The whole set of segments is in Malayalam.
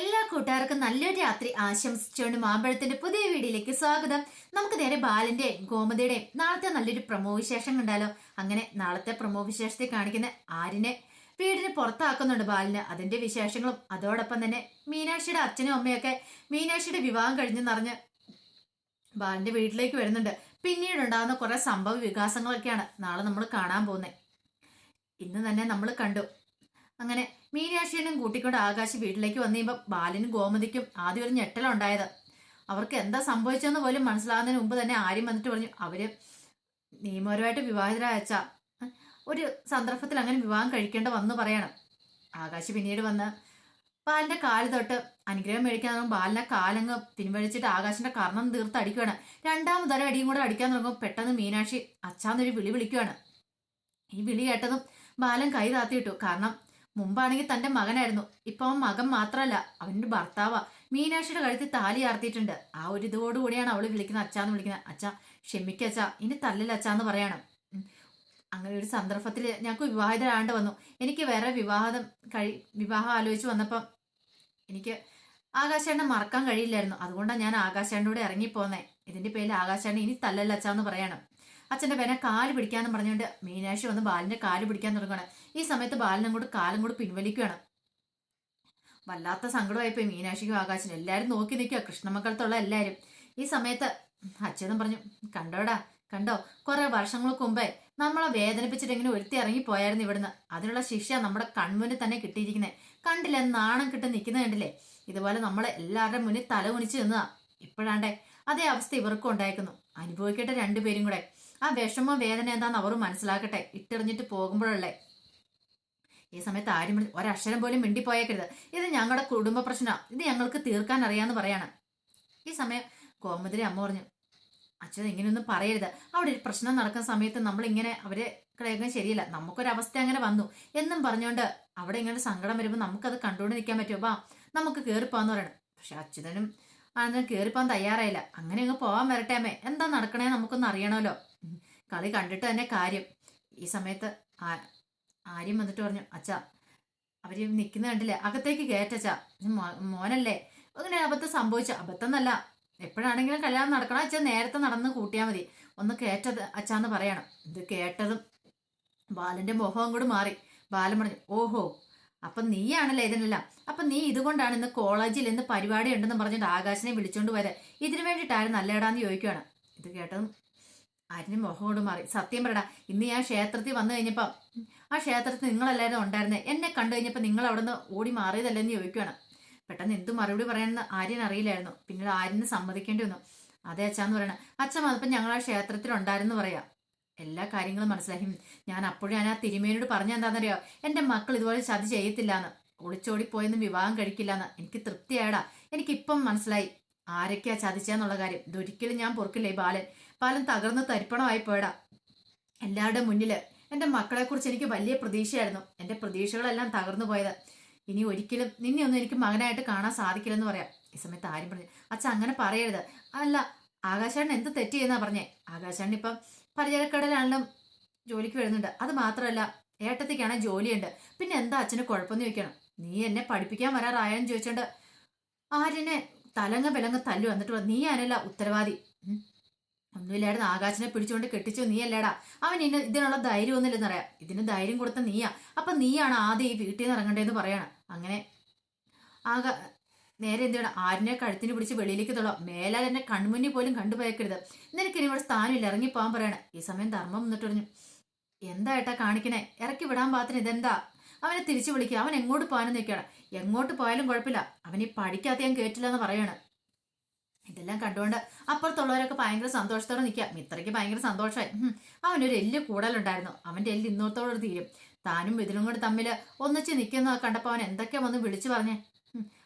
എല്ലാ കൂട്ടുകാർക്കും നല്ലൊരു രാത്രി ആശംസിച്ചുകൊണ്ട് മാമ്പഴത്തിന്റെ പുതിയ വീഡിയോയിലേക്ക് സ്വാഗതം. നമുക്ക് നേരെ ബാലന്റെ ഗോമതിയുടെയും നാളത്തെ നല്ലൊരു പ്രമോ വിശേഷം കണ്ടാലോ അങ്ങനെ നാളത്തെ പ്രമോ വിശേഷത്തെ കാണിക്കുന്ന ആരിനെ വീടിന് പുറത്താക്കുന്നുണ്ട് ബാലിന്. അതിന്റെ വിശേഷങ്ങളും അതോടൊപ്പം തന്നെ മീനാക്ഷിയുടെ അച്ഛനും അമ്മയൊക്കെ മീനാക്ഷിയുടെ വിവാഹം കഴിഞ്ഞെന്നറിഞ്ഞ് ബാലിന്റെ വീട്ടിലേക്ക് വരുന്നുണ്ട്. പിന്നീട് ഉണ്ടാകുന്ന കുറെ സംഭവ വികാസങ്ങളൊക്കെയാണ് നാളെ നമ്മൾ കാണാൻ പോകുന്നത്. ഇന്ന് തന്നെ നമ്മൾ കണ്ടു. അങ്ങനെ മീനാക്ഷിയനും കൂട്ടിക്കൊണ്ട് ആകാശ് വീട്ടിലേക്ക് വന്നു കഴിയുമ്പോൾ ബാലിനും ഗോമതിക്കും ആദ്യം ഒരു ഞെട്ടലുണ്ടായത് അവർക്ക് എന്താ സംഭവിച്ചതെന്ന് പോലും മനസ്സിലാകുന്നതിന് മുമ്പ് തന്നെ ആര്യം വന്നിട്ട് പറഞ്ഞു അവർ നിയമപരമായിട്ട് വിവാഹിതരായച്ച ഒരു സന്ദർഭത്തിൽ അങ്ങനെ വിവാഹം കഴിക്കേണ്ട വന്നു പറയണം. ആകാശ് പിന്നീട് വന്ന് ബാലിന്റെ കാൽ തൊട്ട് അനുഗ്രഹം മേടിക്കാൻ തുടങ്ങും. ബാലിനെ കാലങ്ങ് പിൻവലിച്ചിട്ട് ആകാശിന്റെ കർണം തീർത്ത് അടിക്കുകയാണ് രണ്ടാമതൊരു അടിയും കൂടെ അടിക്കാൻ തുടങ്ങും. പെട്ടെന്ന് മീനാക്ഷി അച്ഛാന്നൊരു വിളി വിളിക്കുകയാണ് ഈ വിളി കേട്ടതും ബാലൻ കൈ താത്തിയിട്ടു. കാരണം മുമ്പാണെങ്കിൽ തന്റെ മകനായിരുന്നു. ഇപ്പൊ അവൻ മകൻ മാത്രമല്ല അവന്റെ ഭർത്താവാ. മീനാക്ഷിയുടെ കഴുത്തിൽ താലി ആർത്തിയിട്ടുണ്ട്. ആ ഒരു ഇതോടുകൂടിയാണ് അവൾ വിളിക്കുന്നത് അച്ഛാന്ന് വിളിക്കുന്നത്. അച്ഛാ ക്ഷമിക്ക അച്ഛാ ഇനി തല്ലില്ല അച്ഛാന്ന് പറയണം. അങ്ങനെ ഒരു സന്ദർഭത്തിൽ ഞങ്ങൾക്ക് വിവാഹിതരാണ്ട് വന്നു. എനിക്ക് വേറെ വിവാഹം കഴി വിവാഹം ആലോചിച്ച് വന്നപ്പം എനിക്ക് ആകാശേണ്ണ മറക്കാൻ കഴിയില്ലായിരുന്നു. അതുകൊണ്ടാണ് ഞാൻ ആകാശേണ്ണ കൂടെ ഇറങ്ങിപ്പോന്നേ. ഇതിന്റെ പേരിൽ ആകാശേണ്ണ ഇനി തല്ലല്ല അച്ഛാന്ന് പറയണം. അച്ഛന്റെ പേനെ കാൽ പിടിക്കാന്ന് പറഞ്ഞുകൊണ്ട് മീനാക്ഷി വന്ന് ബാലിന്റെ കാൽ പിടിക്കാൻ തുടങ്ങുകയാണ് ഈ സമയത്ത് ബാലിനെ അങ്ങോട്ട് കാലും കൂടെ പിൻവലിക്കുകയാണ് വല്ലാത്ത സങ്കടമായിപ്പോയി മീനാക്ഷിക്കും ആകാശിനും. എല്ലാവരും നോക്കി നിൽക്കുക. കൃഷ്ണമക്കളത്തുള്ള എല്ലാവരും. ഈ സമയത്ത് അച്ഛനും പറഞ്ഞു കണ്ടോടാ കണ്ടോ? കുറെ വർഷങ്ങൾക്ക് മുമ്പേ നമ്മളെ വേദനിപ്പിച്ചിട്ട് ഇങ്ങനെ ഒരുത്തി ഇറങ്ങി പോയായിരുന്നു ഇവിടുന്ന്. അതിനുള്ള ശിക്ഷ നമ്മുടെ കൺമുന്നിൽ തന്നെ കിട്ടിയിരിക്കുന്നത് കണ്ടില്ല നാണം കിട്ടി നിൽക്കുന്ന കണ്ടില്ലേ? ഇതുപോലെ നമ്മളെ എല്ലാവരുടെ മുന്നിൽ തല കുനിച്ച് നിന്നതാ. ഇപ്പോഴാണ്ടേ അതേ അവസ്ഥ ഇവർക്കും ഉണ്ടായിരിക്കുന്നു അനുഭവിക്കട്ടെ രണ്ടുപേരും കൂടെ. ആ വിഷമം വേദന എന്താന്ന് അവർ മനസ്സിലാക്കട്ടെ. ഇട്ടെറിഞ്ഞിട്ട് പോകുമ്പോഴല്ലേ. ഈ സമയത്ത് ആരും ഒരക്ഷരം പോലും മിണ്ടിപ്പോയേക്കരുത്. ഇത് ഞങ്ങളുടെ കുടുംബ പ്രശ്നമാണ് ഇത് ഞങ്ങൾക്ക് തീർക്കാൻ അറിയാന്ന് പറയാണ്. ഈ സമയം കോമതിരി അമ്മ പറഞ്ഞു അച്ഛൻ ഇങ്ങനെയൊന്നും പറയരുത്. അവിടെ ഒരു പ്രശ്നം നടക്കുന്ന സമയത്ത് നമ്മൾ ഇങ്ങനെ അവരെ കളയുക ശരിയല്ല. നമുക്കൊരവസ്ഥ അങ്ങനെ വന്നു. എന്നും പറഞ്ഞുകൊണ്ട് അവിടെ ഇങ്ങനെ സങ്കടം വരുമ്പോൾ നമുക്കത് കണ്ടുകൊണ്ട് നിൽക്കാൻ പറ്റുമോ ബാ നമുക്ക് കയറിപ്പോന്ന് പറയണം. പക്ഷെ അച്ഛനും ആണെന്ന് കയറിപ്പോൻ തയ്യാറായില്ല. അങ്ങനെ അങ്ങ് പോകാൻ വരട്ടെ അമ്മേ. എന്താ നടക്കണേ നമുക്കൊന്ന് അറിയണമല്ലോ. കളി കണ്ടിട്ട് തന്നെ കാര്യം. ഈ സമയത്ത് ആര്യം വന്നിട്ട് പറഞ്ഞു അച്ഛാ അവർ നിൽക്കുന്ന കണ്ടില്ലേ? അകത്തേക്ക് കയറ്റച്ചാ മോനല്ലേ? അങ്ങനെ അബദ്ധം സംഭവിച്ചു. അബദ്ധം എന്നല്ല എപ്പോഴാണെങ്കിലും കല്യാണം നടക്കണം അച്ഛൻ നേരത്തെ നടന്ന് കൂട്ടിയാൽ മതി. ഒന്ന് കേറ്റത് അച്ഛാന്ന് പറയണം. ഇത് കേട്ടതും ബാലന്റെ മുഖവും കൂടി മാറി. ബാലൻ പറഞ്ഞു ഓഹോ അപ്പൊ നീയാണല്ലേ ഇതിനെല്ലാം? അപ്പൊ നീ ഇതുകൊണ്ടാണ് ഇന്ന് കോളേജിൽ ഇന്ന് പരിപാടി ഉണ്ടെന്ന് പറഞ്ഞിട്ട് ആകാശനെ വിളിച്ചോണ്ട് വരെ. ഇതിനു വേണ്ടിയിട്ടായിരുന്നു നല്ലയിടാന്ന് ചോദിക്കുകയാണ് ഇത് കേട്ടതും ആരിന് മുഖം കൊണ്ട് മാറി. സത്യം പറടാ ഇന്ന് ഞാൻ ക്ഷേത്രത്തിൽ വന്നു കഴിഞ്ഞപ്പം ആ ക്ഷേത്രത്തിൽ നിങ്ങളെല്ലാവരും ഉണ്ടായിരുന്നത് എന്നെ കണ്ടു കഴിഞ്ഞപ്പോൾ നിങ്ങൾ അവിടെ നിന്ന് ഓടി മാറിയതല്ലെന്ന് ചോദിക്കുകയാണ് പെട്ടെന്ന് എന്ത് മറുപടി പറയാനെന്ന് ആര്യൻ അറിയില്ലായിരുന്നു. പിന്നീട് ആര്യന് സമ്മതിക്കേണ്ടി വന്നു. അതെ അച്ഛാന്ന് പറയണം അച്ഛൻ വന്നപ്പോൾ ഞങ്ങൾ ആ ക്ഷേത്രത്തിൽ ഉണ്ടായിരുന്നു പറയാം. എല്ലാ കാര്യങ്ങളും മനസ്സിലാക്കി ഞാൻ അപ്പോഴും ഞാൻ ആ തിരുമേനോട് പറഞ്ഞ എന്താണെന്നറിയോ? എന്റെ മക്കൾ ഇതുപോലെ ചതി ചെയ്യത്തില്ലാന്ന്. ഒളിച്ചോടി പോയെന്നും വിവാഹം കഴിക്കില്ലാന്ന്. എനിക്ക് തൃപ്തിയായടാ. എനിക്കിപ്പം മനസ്സിലായി. ആരൊക്കെയാ ചതിച്ചെന്നുള്ള കാര്യം. ഇതൊരിക്കലും ഞാൻ പൊറുക്കില്ല ഈ ബാലൻ. ബാലൻ തകർന്ന് തരിപ്പണമായി പോയടാ. എല്ലാവരുടെ മുന്നിൽ എന്റെ മക്കളെക്കുറിച്ച് എനിക്ക് വലിയ പ്രതീക്ഷയായിരുന്നു. എന്റെ പ്രതീക്ഷകളെല്ലാം തകർന്നു പോയത്. ഇനി ഒരിക്കലും നിന്നെ ഒന്നും എനിക്ക് മകനായിട്ട് കാണാൻ സാധിക്കില്ലെന്ന് പറയാം. ഈ സമയത്ത് ആരും പറഞ്ഞു അച്ഛൻ അങ്ങനെ പറയരുത്. അല്ല ആകാശാണ് എന്ത് തെറ്റ് എന്നാ പറഞ്ഞേ? ആകാശാണ് ഇപ്പം പലചരക്കടലാണെങ്കിലും ജോലിക്ക് വരുന്നുണ്ട്. അത് മാത്രമല്ല ഏട്ടത്തേക്കാണെങ്കിൽ ജോലിയുണ്ട്. പിന്നെ എന്താ അച്ഛന് കുഴപ്പമെന്ന് ചോദിക്കണം? നീ എന്നെ പഠിപ്പിക്കാൻ വരാറായെന്ന് ചോദിച്ചോണ്ട് ആര്യനെ തലങ്ങ വിലങ്ങ തല്ലു. പറഞ്ഞു, നീ ആരല്ല ഉത്തരവാദി. ഒന്നുമില്ലായിരുന്നു. ആകാശിനെ പിടിച്ചുകൊണ്ട് കെട്ടിച്ചു. നീ അല്ലേടാ? അവൻ ഇന്ന ഇതിനുള്ള ധൈര്യം ഒന്നുമില്ലെന്ന് പറയാം. ഇതിന് ധൈര്യം കൊടുത്ത നീയാ. അപ്പൊ നീയാണ് ആദ്യം ഈ വീട്ടിൽ നിന്ന് ഇറങ്ങണ്ടേന്ന് പറയണം. അങ്ങനെ ആക നേരെ എന്ത് ചെയ്യണം? ആരിനെ കഴുത്തിന് പിടിച്ച് വെളിയിലേക്ക് തൊള്ളാം മേലാൽ എന്നെ കൺമുന്നിൽ പോലും കണ്ടുപോയക്കരുത്. നിനക്ക് ഇനി ഇവിടെ സ്ഥാനമില്ല. ഇറങ്ങിപ്പോകാൻ പറയണം. ഈ സമയം ധർമ്മം എന്നിട്ട് പറഞ്ഞു എന്താ ഏട്ടാ കാണിക്കണേ? ഇറക്കി വിടാൻ പാത്തിന് ഇതെന്താ? അവനെ തിരിച്ചു വിളിക്കുക. അവൻ എങ്ങോട്ട് പോകാനും നിൽക്കുകയാണ്. എങ്ങോട്ട് പോയാലും കുഴപ്പമില്ല. അവൻ ഈ പഠിക്കാത്ത ഞാൻ കേട്ടില്ല എന്ന് പറയാണ്. ഇതെല്ലാം കണ്ടുകൊണ്ട് അപ്പുറത്തുള്ളവരൊക്കെ ഭയങ്കര സന്തോഷത്തോടെ നിൽക്കുക. മിത്രയ്ക്ക് ഭയങ്കര സന്തോഷമായി. അവനൊരു എല്ല് കൂടലുണ്ടായിരുന്നു. അവന്റെ എല്ല് ഇന്നോത്തോടെ തീരും. താനും ഇതിലും കൂടെ തമ്മിൽ ഒന്നിച്ച് നിൽക്കുന്ന കണ്ടപ്പോൾ അവൻ എന്തൊക്കെ വന്ന് വിളിച്ചു പറഞ്ഞേ.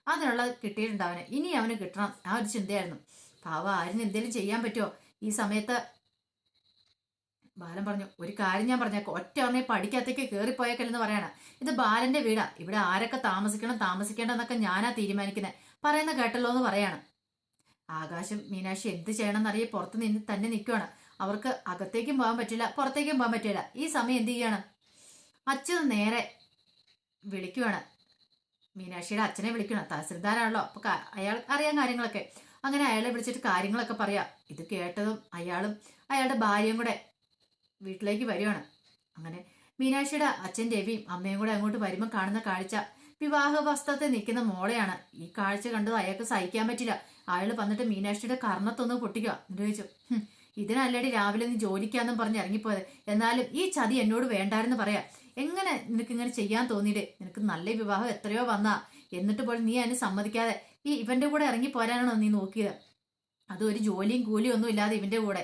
അതിനുള്ള കിട്ടിയിട്ടുണ്ട് അവന്. ഇനി അവന് കിട്ടണം. ആ ഒരു ചിന്തയായിരുന്നു. പാവ ആരും എന്തെങ്കിലും ചെയ്യാൻ പറ്റുമോ? ഈ സമയത്ത് ബാലൻ പറഞ്ഞു ഒരു കാര്യം ഞാൻ പറഞ്ഞേക്കാം. ഒറ്റ ഒന്നേ പഠിക്കകത്തേക്ക് കയറിപ്പോയേക്കല്ലെന്ന് പറയണം. ഇത് ബാലന്റെ വീടാ. ഇവിടെ ആരൊക്കെ താമസിക്കണം താമസിക്കേണ്ടെന്നൊക്കെ ഞാനാ തീരുമാനിക്കുന്നത് പറയുന്ന കേട്ടല്ലോ എന്ന് പറയാണ്. ആകാശം മീനാക്ഷി എന്ത് ചെയ്യണമെന്നറിയ പുറത്ത് നിന്ന് തന്നെ നിൽക്കുവാണ് അവർക്ക് അകത്തേക്കും പോകാൻ പറ്റില്ല പുറത്തേക്കും പോകാൻ പറ്റില്ല. ഈ സമയം എന്ത് ചെയ്യാണ്? അച്ഛൻ നേരെ വിളിക്കുവാണ്. മീനാക്ഷിയുടെ അച്ഛനെ വിളിക്കണം തഹസിൽദാരാണല്ലോ. അപ്പൊ അയാൾ അറിയാൻ കാര്യങ്ങളൊക്കെ. അങ്ങനെ അയാളെ വിളിച്ചിട്ട് കാര്യങ്ങളൊക്കെ പറയാം. ഇത് കേട്ടതും അയാളും അയാളുടെ ഭാര്യയും കൂടെ വീട്ടിലേക്ക് വരികയാണ്. അങ്ങനെ മീനാക്ഷിയുടെ അച്ഛൻ രവിയും അമ്മയും കൂടെ അങ്ങോട്ട് വരുമ്പോൾ കാണുന്ന കാഴ്ച വിവാഹ വസ്ത്രത്തിൽ നിൽക്കുന്ന മോളെയാണ്. ഈ കാഴ്ച കണ്ടത് അയാൾക്ക് സഹിക്കാൻ പറ്റില്ല. അയാൾ വന്നിട്ട് മീനാക്ഷിയുടെ കർണത്തൊന്ന് പൊട്ടിക്കുക. എന്നിട്ട് ചോദിച്ചു "ഹും, ഇതിനല്ലടി രാവിലെ നീ ജോലിക്കാന്നും പറഞ്ഞ് ഇറങ്ങിപ്പോയത്. എന്നാലും ഈ ചതി എന്നോട് വേണ്ടായിരുന്നു പറയാ. എങ്ങനെ നിനക്ക് ഇങ്ങനെ ചെയ്യാൻ തോന്നിയില്ലേ? നിനക്ക് നല്ല വിവാഹം എത്രയോ വന്നാ. എന്നിട്ട് പോലും നീ അതിന് സമ്മതിക്കാതെ ഈ ഇവന്റെ കൂടെ ഇറങ്ങി പോരാനാണോ നീ നോക്കിയത്? അത് ഒരു ജോലിയും കൂലിയും ഒന്നും ഇല്ലാതെ ഇവന്റെ കൂടെ.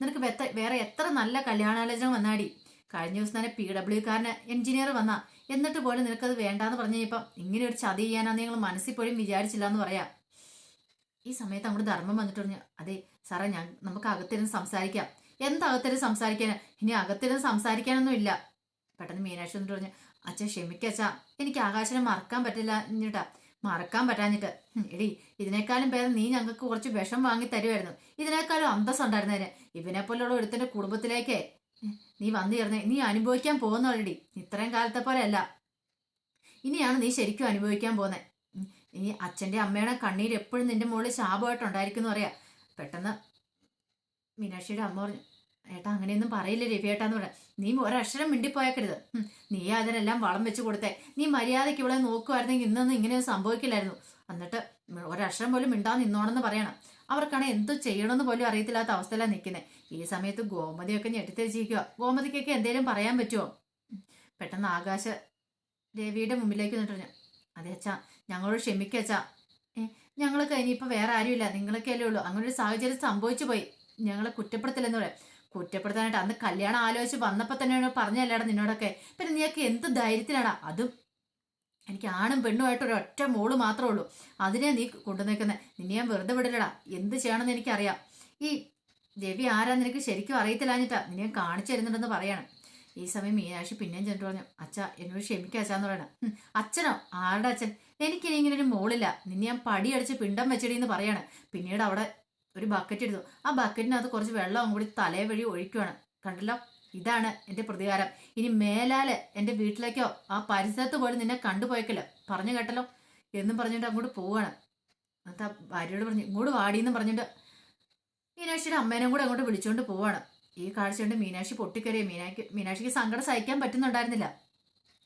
നിനക്ക് വേറെ എത്ര നല്ല കല്യാണാലോചന വന്നാടി. കഴിഞ്ഞ ദിവസം തന്നെ പി ഡബ്ല്യു കാരന് എഞ്ചിനീയർ വന്ന. എന്നിട്ട് പോലും നിനക്കത് വേണ്ടാന്ന് പറഞ്ഞു കഴിഞ്ഞപ്പം ഇങ്ങനെ ഒരു ചതി ചെയ്യാനാന്ന് നിങ്ങൾ മനസ്സിൽ പോലും വിചാരിച്ചില്ല എന്ന് പറയാം. ഈ സമയത്ത് അങ്ങോട്ട് ധർമ്മം വന്നിട്ട് പറഞ്ഞു അതെ സാറേ ഞാൻ നമുക്ക് അകത്തിരുന്ന് സംസാരിക്കാം. എന്തകത്തിരുന്ന് സംസാരിക്കാൻ ഇനി അകത്തിരുന്ന് സംസാരിക്കാനൊന്നും ഇല്ല. പെട്ടെന്ന് മീനാക്ഷി എന്നിട്ട് പറഞ്ഞു അച്ഛ ക്ഷമിക്കച്ചാ എനിക്ക് ആകാശനെ മറക്കാൻ പറ്റില്ല എന്നിട്ടാ മറക്കാൻ പറ്റാഞ്ഞിട്ട്. എടി ഇതിനേക്കാളും പേര് നീ ഞങ്ങൾക്ക് കുറച്ച് വിഷം വാങ്ങി തരുമായിരുന്നു ഇതിനേക്കാളും അന്തസ് ഉണ്ടായിരുന്നതിന് ഇവനെ പോലുള്ള ഒരുത്തിന്റെ കുടുംബത്തിലേക്ക്. നീ വന്നു ചേർന്നേ. നീ അനുഭവിക്കാൻ പോകുന്നവരടി ഇത്രയും കാലത്തെ പോലെ അല്ല ഇനിയാണ് നീ ശരിക്കും അനുഭവിക്കാൻ പോകുന്നത് നീ അച്ഛന്റെ അമ്മയുടെ കണ്ണീര് എപ്പോഴും നിന്റെ മുകളിൽ ശാപമായിട്ടുണ്ടായിരിക്കും എന്ന് പറയാ. പെട്ടെന്ന് മീനാക്ഷിയുടെ അമ്മ പറഞ്ഞു ഏട്ടാ അങ്ങനെയൊന്നും പറയില്ല രവിയേട്ടാന്ന് പറയാം നീ ഒരക്ഷരം മിണ്ടിപ്പോയക്കരുത്. നീ അതിനെല്ലാം വളം വെച്ച് കൊടുത്തേ. നീ മര്യാദയ്ക്ക് ഇവിടെ നോക്കുമായിരുന്നെങ്കിൽ ഇന്നൊന്നും ഇങ്ങനെയൊന്നും സംഭവിക്കില്ലായിരുന്നു. എന്നിട്ട് ഒരക്ഷരം പോലും മിണ്ടാ നിന്നോണെന്ന് പറയണം. അവർക്കാണ് എന്തു ചെയ്യണമെന്ന് പോലും അറിയത്തില്ലാത്ത അവസ്ഥയിലാണ് നിൽക്കുന്നത് ഈ സമയത്ത് ഗോമതിയൊക്കെ ഞെട്ടിത്തിരിച്ചിരിക്കുക ഗോമതിക്കൊക്കെ എന്തേലും പറയാൻ പറ്റുമോ പെട്ടെന്ന് ആകാശ രവിയുടെ മുമ്പിലേക്ക് നിന്നിട്ട് അതെ അച്ഛാ ഞങ്ങളോട് ക്ഷമിക്കച്ചാ ഞങ്ങൾക്ക് ഇനിയിപ്പോൾ വേറെ ആരുമില്ല. നിങ്ങളൊക്കെ അല്ലേ ഉള്ളൂ. അങ്ങനെ ഒരു സാഹചര്യം സംഭവിച്ചു പോയി. ഞങ്ങളെ കുറ്റപ്പെടുത്തില്ലെന്ന് പറയാം. കുറ്റപ്പെടുത്താനായിട്ട് അന്ന് കല്യാണം ആലോചിച്ച് വന്നപ്പോൾ തന്നെയാണ് പറഞ്ഞല്ലേടാ നിന്നോടൊക്കെ. പിന്നെ നീയൊക്കെ എന്ത് ധൈര്യത്തിലാടാ? അതും എനിക്ക് ആണും പെണ്ണുമായിട്ട് ഒരു ഒറ്റ മോൾ മാത്രമേ ഉള്ളൂ. അതിനെ നീ കൊണ്ടുനിൽക്കുന്നത് നിന്നെ ഞാൻ വെറുതെ വിടില്ലടാ എന്ത് ചെയ്യണമെന്ന് എനിക്കറിയാം. ഈ രവി ആരാ നിനക്ക് ശരിക്കും അറിയത്തില്ലാഞ്ഞിട്ടാ നിന്നെ ഞാൻ കാണിച്ചു തരുന്നുണ്ടെന്ന് പറയണം. ഈ സമയം മീനാക്ഷി പിന്നെയും ചെന്നിട്ട് പറഞ്ഞു അച്ഛ എന്നോട് ക്ഷമിക്കുക അച്ഛാന്ന് പറയണം. അച്ഛനോ? ആരുടെ അച്ഛൻ? എനിക്കിനി ഇങ്ങനെ ഒരു മോളില്ല. നിന്നെ ഞാൻ പടിയടിച്ച് പിണ്ടം വെച്ചടി എന്ന് പറയാണ്. പിന്നീട് അവിടെ ഒരു ബക്കറ്റ് എടുത്തു ആ ബക്കറ്റിനകത്ത് കുറച്ച് വെള്ളം കൂടി തലേ വഴി ഒഴിക്കുവാണ്. കണ്ടല്ലോ? ഇതാണ് എന്റെ പ്രതികാരം. ഇനി മേലാൽ എന്റെ വീട്ടിലേക്കോ ആ പരിസരത്ത് പോലും നിന്നെ കണ്ടുപോയക്കല്ലോ? പറഞ്ഞു കേട്ടല്ലോ? എന്നും പറഞ്ഞിട്ട് അങ്ങോട്ട് പോവാണ് അത് ആ ഭാര്യയോട് പറഞ്ഞു ഇങ്ങോട്ട് വാടിയെന്നും പറഞ്ഞിട്ട് മീനാക്ഷിയുടെ അമ്മേനെ കൂടെ അങ്ങോട്ട് വിളിച്ചുകൊണ്ട് പോവാണ് ഈ കാഴ്ച കൊണ്ട് മീനാക്ഷി പൊട്ടിക്കറിയ മീനാക്ഷി മീനാക്ഷിക്ക് സങ്കടം സഹിക്കാൻ പറ്റുന്നുണ്ടായിരുന്നില്ല.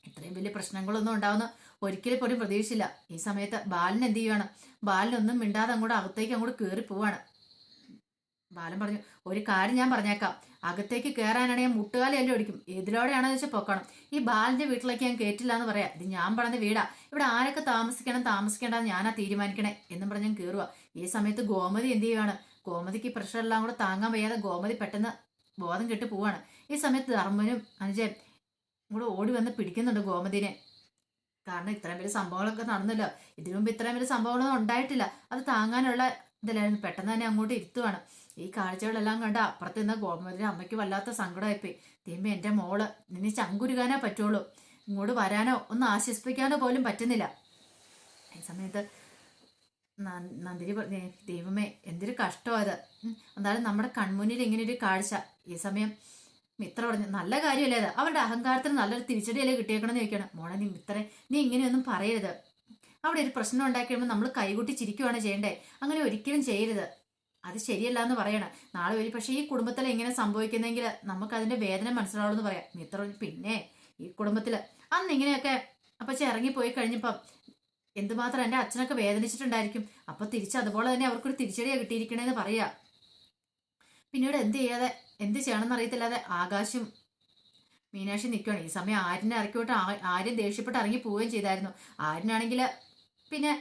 ഇത്രയും വലിയ പ്രശ്നങ്ങളൊന്നും ഉണ്ടാവുന്ന ഒരിക്കലും പോലും പ്രതീക്ഷിച്ചില്ല. ഈ സമയത്ത് ബാലൻ എന്ത് ചെയ്യുവാണ്? ബാലിനൊന്നും മിണ്ടാതെ അങ്ങോട്ട് അകത്തേക്ക് അങ്ങോട്ട് കയറി പോവാണ് ബാലൻ പറഞ്ഞു ഒരു കാര്യം ഞാൻ പറഞ്ഞേക്കാം. അകത്തേക്ക് കയറാനാണെങ്കിൽ മുട്ടുകാലി എല്ലാം ഒടിക്കും ഏതിലൂടെയാണെന്ന് വെച്ചാൽ പൊക്കണം. ഈ ബാലന്റെ വീട്ടിലേക്ക് ഞാൻ കയറ്റില്ല എന്ന് പറയാം. ഇത് ഞാൻ പറഞ്ഞ വീടാ. ഇവിടെ ആരൊക്കെ താമസിക്കണം താമസിക്കേണ്ടെന്ന് ഞാനാ തീരുമാനിക്കണേ എന്നും പറഞ്ഞ് ഞാൻ കയറുക ഈ സമയത്ത് ഗോമതി എന്ത് ചെയ്യുവാണ്? ഗോമതിക്ക് പ്രഷർ എല്ലാം കൂടെ താങ്ങാൻ വയ്യാതെ ഗോമതി പെട്ടെന്ന് ബോധം കെട്ട് പോവാണ്. ഈ സമയത്ത് ധർമ്മനും അനുജൻ കൂടെ ഓടി വന്ന് പിടിക്കുന്നുണ്ട് ഗോമതിനെ. കാരണം ഇത്രയും വലിയ സംഭവങ്ങളൊക്കെ നടന്നല്ലോ. ഇതിനു മുമ്പ് ഇത്രയും വലിയ സംഭവങ്ങളൊന്നും ഉണ്ടായിട്ടില്ല. അത് താങ്ങാനുള്ള ഇതിലായിരുന്നു പെട്ടെന്ന് തന്നെ അങ്ങോട്ട് ഇരുത്തുവാണ്. ഈ കാഴ്ചകളെല്ലാം കണ്ട അപ്പുറത്ത് നിന്ന് ഗോമതിയുടെ അമ്മയ്ക്ക് വല്ലാത്ത സങ്കടമായിപ്പോയി. തീമ്പ എന്റെ മോൾ നിന്നെ ചങ്കുരുകാനേ പറ്റുള്ളൂ. ഇങ്ങോട്ട് വരാനോ ഒന്ന് ആശ്വസിപ്പിക്കാനോ പോലും പറ്റുന്നില്ല. ഈ സമയത്ത് നന്ദിനി പറഞ്ഞേ ദൈവമേ എന്തൊരു കഷ്ടം അത് എന്തായാലും നമ്മുടെ കൺമുന്നിൽ ഇങ്ങനെ ഒരു കാഴ്ച. ഈ സമയം മിത്ര പറഞ്ഞു നല്ല കാര്യമല്ലേ അത്? അവരുടെ അഹങ്കാരത്തിന് നല്ലൊരു തിരിച്ചടിയല്ലേ കിട്ടിയേക്കണമെന്ന് ചോദിക്കണം മോളെ നീ മിത്ര നീ ഇങ്ങനെയൊന്നും പറയരുത്. അവിടെ ഒരു പ്രശ്നം ഉണ്ടാക്കി കഴിയുമ്പോൾ നമ്മൾ കൈകൂട്ടി ചിരിക്കുവാണ് ചെയ്യേണ്ടേ? അങ്ങനെ ഒരിക്കലും ചെയ്യരുത്. അത് ശരിയല്ല എന്ന് പറയണം. നാളെ ഒരു പക്ഷേ ഈ കുടുംബത്തിൽ എങ്ങനെ സംഭവിക്കുന്നെങ്കിൽ നമുക്ക് അതിന്റെ വേദന മനസ്സിലാവുള്ളൂ പറയാം. മിത്ര പിന്നെ ഈ കുടുംബത്തിൽ അന്ന് ഇങ്ങനെയൊക്കെ അപ്പച്ച ഇറങ്ങിപ്പോയി കഴിഞ്ഞപ്പം എന്തുമാത്രം എന്റെ അച്ഛനൊക്കെ വേദനിച്ചിട്ടുണ്ടായിരിക്കും. അപ്പൊ തിരിച്ച് അതുപോലെ തന്നെ അവർക്കൊരു തിരിച്ചടിയാ കിട്ടിയിരിക്കണേന്ന് പറയാ. പിന്നീട് എന്ത് ചെയ്യാതെ എന്ത് ചെയ്യണമെന്ന് അറിയത്തില്ലാതെ ആകാശം മീനാക്ഷി നിൽക്കുകയാണ് ഈ സമയം ആര്യനെ ഇറക്കിവിട്ട് ആര്യം ദേഷ്യപ്പെട്ട് ഇറങ്ങി പോവുകയും ചെയ്തായിരുന്നു. ആര്യനാണെങ്കിൽ പിന്നെ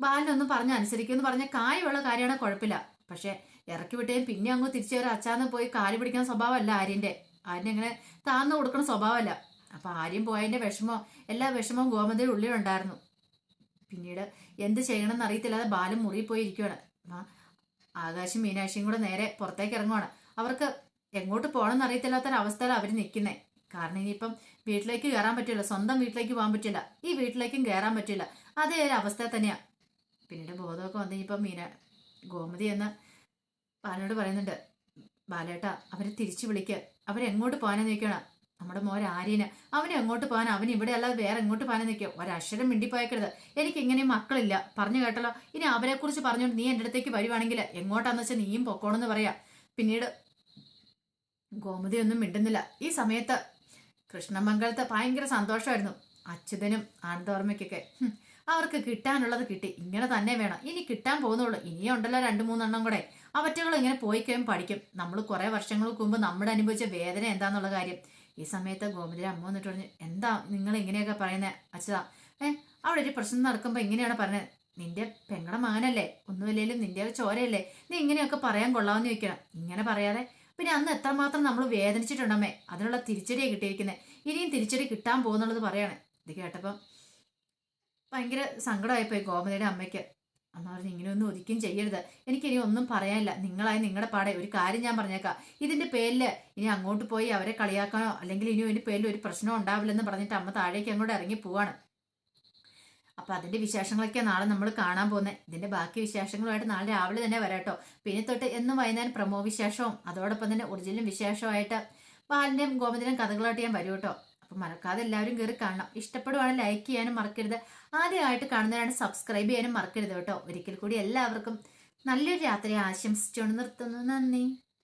ബാലിനൊന്നും പറഞ്ഞ് അനുസരിക്കുമെന്ന് പറഞ്ഞ കാര്യമുള്ള കാര്യമാണ് കുഴപ്പമില്ല. പക്ഷെ ഇറക്കി വിട്ടേ പിന്നെ അങ്ങ് തിരിച്ചു കയറി അച്ചാന്ന് പോയി കാൽ പിടിക്കുന്ന സ്വഭാവമല്ല ആര്യന്റെ ആര്യൻ ഇങ്ങനെ താന്നു കൊടുക്കുന്ന സ്വഭാവമല്ല. അപ്പൊ ആര്യം പോയതിന്റെ വിഷമോ എല്ലാ വിഷമവും ഗോമതിയുടെ ഉള്ളിലുണ്ടായിരുന്നു. പിന്നീട് എന്ത് ചെയ്യണമെന്ന് അറിയത്തില്ലാതെ ബാലൻ മുറിയിൽ പോയി ഇരിക്കുകയാണ് മീനാക്ഷിയും കൂടെ നേരെ പുറത്തേക്ക് ഇറങ്ങുവാണ്. അവർക്ക് എങ്ങോട്ട് പോകണമെന്ന് അറിയത്തില്ലാത്തൊരവസ്ഥയിൽ അവർ നിൽക്കുന്നത് കാരണം ഇനിയിപ്പം വീട്ടിലേക്ക് കയറാൻ പറ്റില്ല സ്വന്തം വീട്ടിലേക്ക് പോകാൻ പറ്റില്ല. ഈ വീട്ടിലേക്കും കയറാൻ പറ്റില്ല. അതേ ഒരു അവസ്ഥ തന്നെയാണ് പിന്നീട് ബോധമൊക്കെ വന്നു മീനാ മീന ഗോമതി എന്ന് ബാലനോട് പറയുന്നുണ്ട്. ബാലേട്ട അവരെ തിരിച്ചു വിളിക്കുക അവരെങ്ങോട്ട് പോകാനെന്ന് നിൽക്കണം? നമ്മുടെ മോൻ ആര്യന്. അവനെ എങ്ങോട്ട് പോകാൻ? അവൻ ഇവിടെ അല്ലാതെ വേറെ എങ്ങോട്ട് പോകാൻ നിൽക്കുക? ഒരക്ഷരം മിണ്ടിപ്പോയക്കരുത്. എനിക്ക് ഇങ്ങനെ മക്കളില്ല. പറഞ്ഞു കേട്ടല്ലോ. ഇനി അവരെ കുറിച്ച് പറഞ്ഞുകൊണ്ട് നീ എന്റെ അടുത്തേക്ക് വരുവാണെങ്കിൽ എങ്ങോട്ടാന്ന് വെച്ചാൽ നീയും പൊക്കോണെന്ന് പറയാം. പിന്നീട് ഗോമതി ഒന്നും മിണ്ടുന്നില്ല. ഈ സമയത്ത് കൃഷ്ണമംഗലത്ത് ഭയങ്കര സന്തോഷമായിരുന്നു. അച്യുതനും ആനന്ദവർമ്മയ്ക്കൊക്കെ. ഹും, അവർക്ക് കിട്ടാനുള്ളത് കിട്ടി. ഇങ്ങനെ തന്നെ വേണം. ഇനി കിട്ടാൻ പോകുന്നുള്ളൂ. ഇനിയും ഉണ്ടല്ലോ രണ്ട് മൂന്നെണ്ണം കൂടെ. അവറ്റകൾ ഇങ്ങനെ പോയി കഴിയും പഠിക്കും. നമ്മൾ കുറെ വർഷങ്ങൾക്ക് മുമ്പ് നമ്മുടെ അനുഭവിച്ച വേദന എന്താന്നുള്ള കാര്യം. ഈ സമയത്ത് ഗോമതി അമ്മ വന്നിട്ട് പറഞ്ഞു എന്താ നിങ്ങൾ ഇങ്ങനെയൊക്കെ പറയുന്നത് അച്ഛതാ ഏ അവിടെ ഒരു പ്രശ്നം നടക്കുമ്പോൾ ഇങ്ങനെയാണ് പറഞ്ഞത് നിന്റെ പെങ്ങളുടെ മകനല്ലേ? ഒന്നുമില്ലേലും നിന്റെ ചോരയല്ലേ? നീ ഇങ്ങനെയൊക്കെ പറയാൻ കൊള്ളാമെന്ന് ചോദിക്കണം. ഇങ്ങനെ പറയാതെ പിന്നെ അന്ന് എത്രമാത്രം നമ്മൾ വേദനിച്ചിട്ടുണ്ടമ്മേ. അതിനുള്ള തിരിച്ചടിയാണ് കിട്ടിയിരിക്കുന്നത് ഇനിയും തിരിച്ചടി കിട്ടാൻ പോകുന്നുള്ളത് പറയാണ്. ഇത് കേട്ടപ്പം ഭയങ്കര സങ്കടമായിപ്പോയി ഗോമതിയുടെ അമ്മയ്ക്ക്. അമ്മ പറഞ്ഞു ഇങ്ങനെയൊന്നും ഒരിക്കലും ചെയ്യരുത്. എനിക്കിനി ഒന്നും പറയാനില്ല. നിങ്ങളായി നിങ്ങളുടെ പാടെ ഒരു കാര്യം ഞാൻ പറഞ്ഞേക്കാം. ഇതിന്റെ പേരിൽ ഇനി അങ്ങോട്ട് പോയി അവരെ കളിയാക്കാനോ അല്ലെങ്കിൽ ഇനി ഇതിന്റെ പേരിൽ ഒരു പ്രശ്നം ഉണ്ടാവില്ലെന്ന് പറഞ്ഞിട്ട് അമ്മ താഴേക്ക് അങ്ങോട്ട് ഇറങ്ങി പോവാണ്. അപ്പൊ അതിന്റെ വിശേഷങ്ങളൊക്കെ നാളെ നമ്മൾ കാണാൻ പോകുന്നത് ഇതിന്റെ ബാക്കി വിശേഷങ്ങളുമായിട്ട് നാളെ രാവിലെ തന്നെ വരാട്ടോ പിന്നെ തൊട്ട് എന്നും വൈകുന്നേരം പ്രമോ വിശേഷവും അതോടൊപ്പം തന്നെ ഒറിജിനൽ വിശേഷമായിട്ട് ബാലിന്റെയും ഗോമതിന്റെയും കഥകളായിട്ട് ഞാൻ വരും കേട്ടോ. അപ്പൊ മറക്കാതെ എല്ലാവരും കയറി കാണണം. ഇഷ്ടപ്പെടുവാണെങ്കിൽ ലൈക്ക് ചെയ്യാനും മറക്കരുത്. ആദ്യമായിട്ട് കാണുന്നവരാണ് സബ്സ്ക്രൈബ് ചെയ്യാനും മറക്കരുത് കേട്ടോ. ഒരിക്കൽ കൂടി എല്ലാവർക്കും നല്ലൊരു രാത്രി ആശംസിച്ചുകൊണ്ട് നിർത്തുന്നു. നന്ദി.